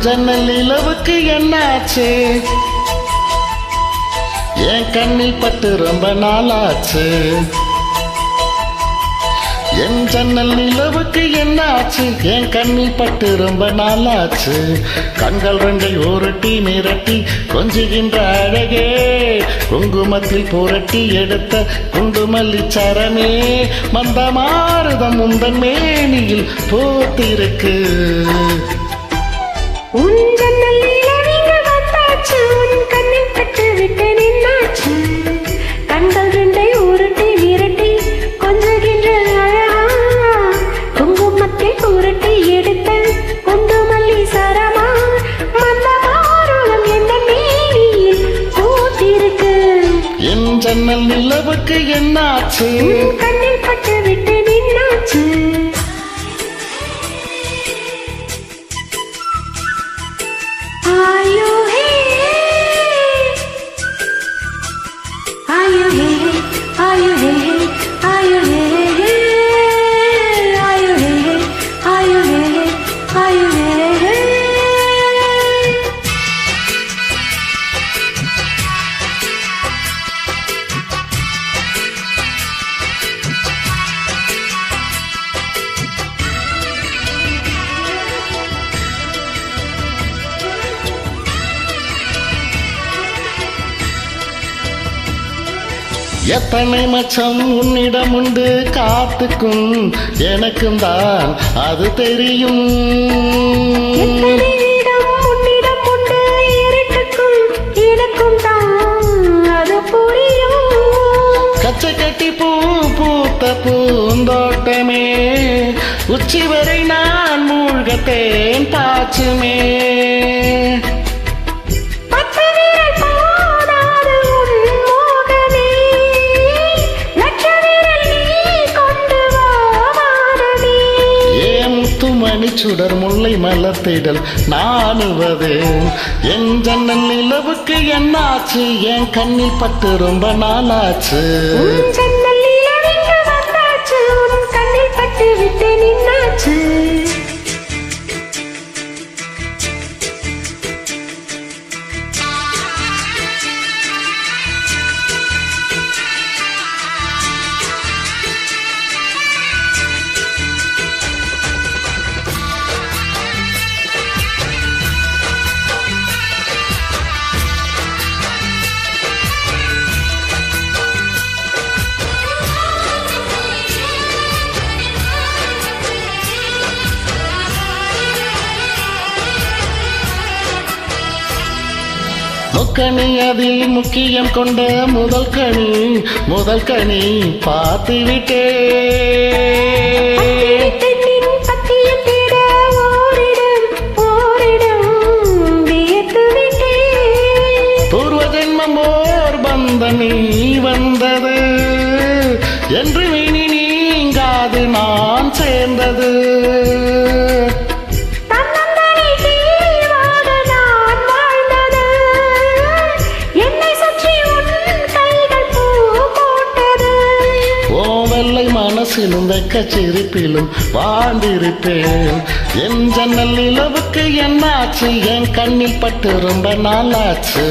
ஜன்னல் நிலவுக்கு என்னாச்சு? என் கண்ணில் பட்டு ரொம்ப நாளாச்சு. என் ஜன்னல் நிலவுக்கு என்னாச்சு? என் கண்ணில் பட்டு ரொம்ப நாளாச்சு. கண்கள் ரெண்டை உருட்டி மிரட்டி கொஞ்சுகின்ற அழகே. குங்குமத்தில் புரட்டி எடுத்த குண்டுமல்லி சரமே. மந்த மாறுதம் உந்தன் மேனியில் பூத்திருக்கு. ஜன்னல் நிலவுக்கு என்னாச்சு? கண்ணில் பட்டு விட்டு எத்தனை மச்சம் உன்னிடம் உண்டு காத்துக்கும்? எனக்கும் தான் அது தெரியும். கச்சை கட்டி பூ பூத்த பூந்தோட்டமே உச்சி வரை நான் மூழ்கத்தேன் பாச்சுமே. சுடர் முல்லை மலர்த்திடல் நானுவது என் ஜன்னல் நிலவுக்கு என்னாச்சு? என் கண்ணில் பட்டு ரொம்ப நாளாச்சு. முக்கணி அதில் முக்கியம் கொண்ட முதல் கனி முதல் கனி பார்த்து விட்டே. பெண்ணின் பத்தியம் தேட ஓரிடம் ஓரிடம் வியத்து விட்டேன் பூர்வ ஜென்மம் ஓர் பந்த நீ வந்தது என்று இனி நீங்காது நான் சேர்ந்தது. மனசிலும் வெக்க சிரிப்பிலும் வாழ்ந்திருப்பேன். என் ஜன்னல் நிலவுக்கு என்னாச்சு என் கண்ணில் பட்டு ரொம்ப நாளாச்சு.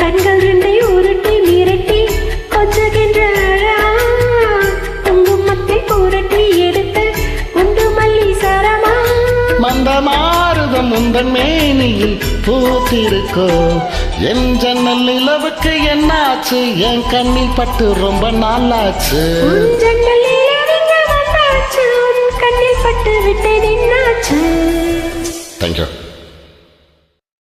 கண்கள் ரெண்டை உருட்டி மிரட்டி கொஞ்சுகின்ற. குங்குமத்தை புரட்டி எடுத்த குண்டு மல்லி சரமா. மந்த மாறுதம் உந்தன் மேனியில் பூத்திருக்கோ என் ஜன்னல் நிலவுக்கு என்னாச்சு என் கண்ணில் பட்டு ரொம்ப நாளாச்சு. உன் விட்டு நின்னாச்சு தேங்க்யூ